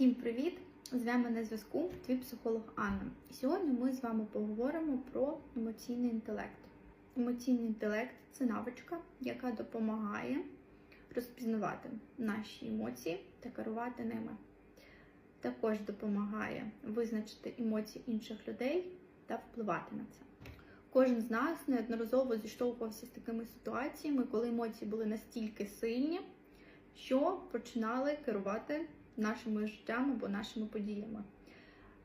Всім привіт! З вами на зв'язку твій психолог Анна. Сьогодні ми з вами поговоримо про емоційний інтелект. Емоційний інтелект це навичка, яка допомагає розпізнавати наші емоції та керувати ними. Також допомагає визначити емоції інших людей та впливати на це. Кожен з нас неодноразово зіштовхувався з такими ситуаціями, коли емоції були настільки сильні, що починали керувати нашими життями або нашими подіями.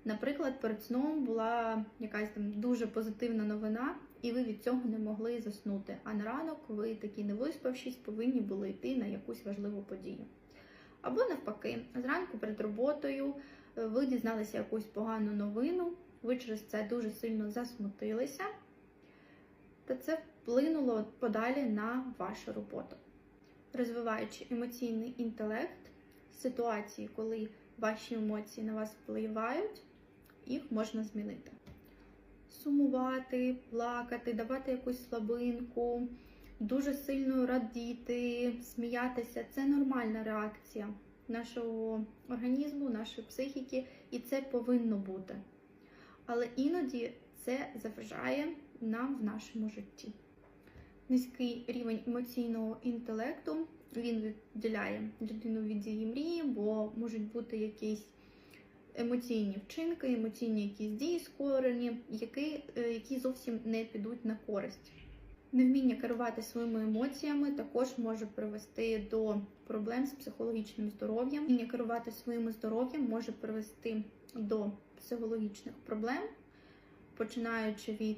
Наприклад, перед сном була якась там дуже позитивна новина, і ви від цього не могли заснути. А на ранок ви такі не виспавшись, повинні були йти на якусь важливу подію. Або навпаки, зранку перед роботою е, ви дізналися якусь погану новину, ви через це дуже сильно засмутилися, та це вплинуло подалі на вашу роботу. Розвиваючи емоційний інтелект, ситуації, коли ваші емоції на вас впливають, їх можна змінити. Сумувати, плакати, давати якусь слабинку, дуже сильно радіти, сміятися це нормальна реакція нашого організму, нашої психіки, і це повинно бути. Але іноді це заважає нам в нашому житті. Низький рівень емоційного інтелекту він відділяє людину від її мрії, бо можуть бути якісь емоційні вчинки, емоційні якісь дії скорені, які, е, які зовсім не підуть на користь. Невміння керувати своїми емоціями також може привести до проблем з психологічним здоров'ям. Вміння керувати своїм здоров'ям може привести до психологічних проблем, починаючи від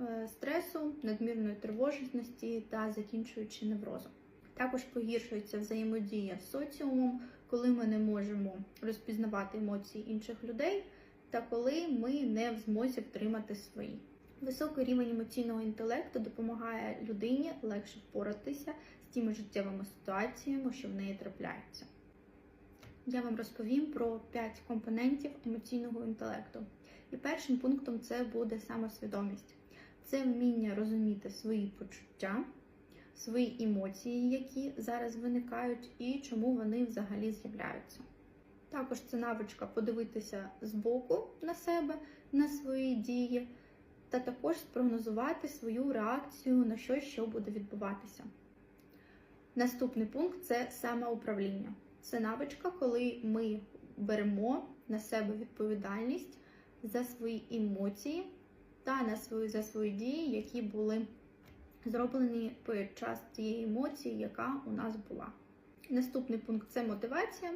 е, стресу, надмірної тривожності та закінчуючи неврозом. Також погіршується взаємодія з соціумом, коли ми не можемо розпізнавати емоції інших людей, та коли ми не в змозі втримати свої. Високий рівень емоційного інтелекту допомагає людині легше впоратися з тими життєвими ситуаціями, що в неї трапляються. Я вам розповім про 5 компонентів емоційного інтелекту. І першим пунктом це буде самосвідомість. Це вміння розуміти свої почуття, свої емоції, які зараз виникають, і чому вони взагалі з'являються. Також це навичка подивитися збоку на себе, на свої дії, та також спрогнозувати свою реакцію на щось, що буде відбуватися. Наступний пункт це самоуправління. Це навичка, коли ми беремо на себе відповідальність за свої емоції та на свої, за свої дії, які були зроблені під час тієї емоції, яка у нас була. Наступний пункт це мотивація.